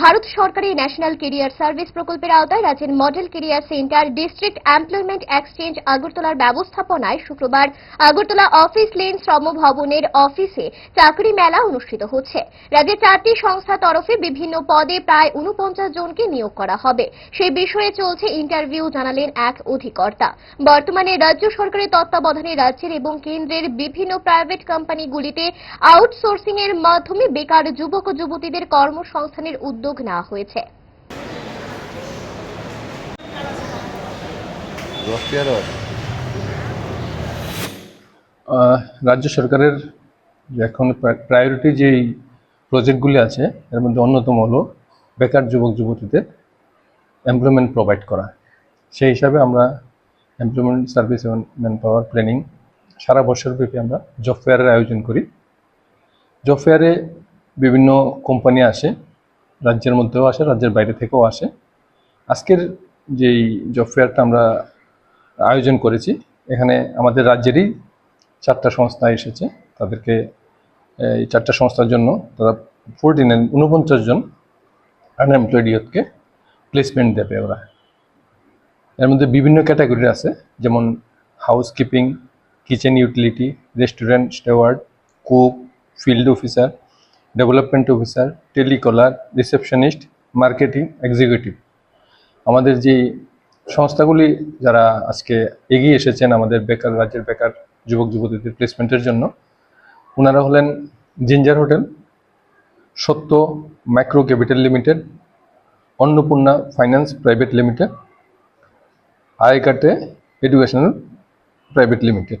ভারত সরকারের national career service প্রকল্পের আওতায় রাজ্যের model career centre, district employment exchange আগরতলার ব্যবস্থাপনায় শুক্রবার আগরতলা অফিস লেন শ্রম ভবনের অফিসে চাকরি মেলা অনুষ্ঠিত হচ্ছে। রাজ্যের চারটি সংস্থা তরফে বিভিন্ন পদে প্রায় উনপঞ্চাশ জনকে নিয়োগ করা হবে। সেই বিষয়ে চলছে ইন্টারভিউ, জানালেন এক অধিকর্তা। বর্তমানে রাজ্য সরকারের তত্ত্বাবধানে রাজ্যের এবং কেন্দ্রের বিভিন্ন প্রাইভেট কোম্পানিগুলিতে আউটসোর্সিং এর মাধ্যমে বেকার যুবক যুবতীদের কর্মসংস্থানের উদ্যোগ নেওয়া হয়েছে। রাজ্য সরকারের যে এখন প্রায়োরিটি যেই প্রজেক্টগুলি আছে এর মধ্যে অন্যতম হলো বেকার যুবক যুবতীদের এমপ্লয়মেন্ট প্রোভাইড করা। সেই হিসাবে আমরা এমপ্লয়মেন্ট সার্ভিস এবং ম্যান পাওয়ার প্ল্যানিং সারা বছরব্যাপী আমরা জব ফেয়ারের আয়োজন করি। জব ফেয়ারে বিভিন্ন কোম্পানি আসে রাজ্যের মধ্যেও আসে, রাজ্যের বাইরে থেকেও আসে। আজকের যেই জব ফেয়ারটা আমরা আয়োজন করেছি, এখানে আমাদের রাজ্যেরই চারটা সংস্থা এসেছে। তাদেরকে, এই চারটা সংস্থার জন্য তারা ফোরটিন উনপঞ্চাশ জন আনএমপ্লয়েড প্লেসমেন্ট দেবে ওরা। এর মধ্যে বিভিন্ন ক্যাটাগরি আছে, যেমন housekeeping kitchen utility restaurant steward cook field officer development officer, telecaller, receptionist, marketing, executive. আমাদের যে সংস্থাগুলি যারা আজকে এগিয়ে এসেছেন আমাদের বেকার, রাজ্যের বেকার যুবক, যুবতীদের প্লেসমেন্টের জন্য ওনারা হলেন ginger hotel, Satya micro capital limited, Annapurna finance private limited, আয়কাটে educational private limited.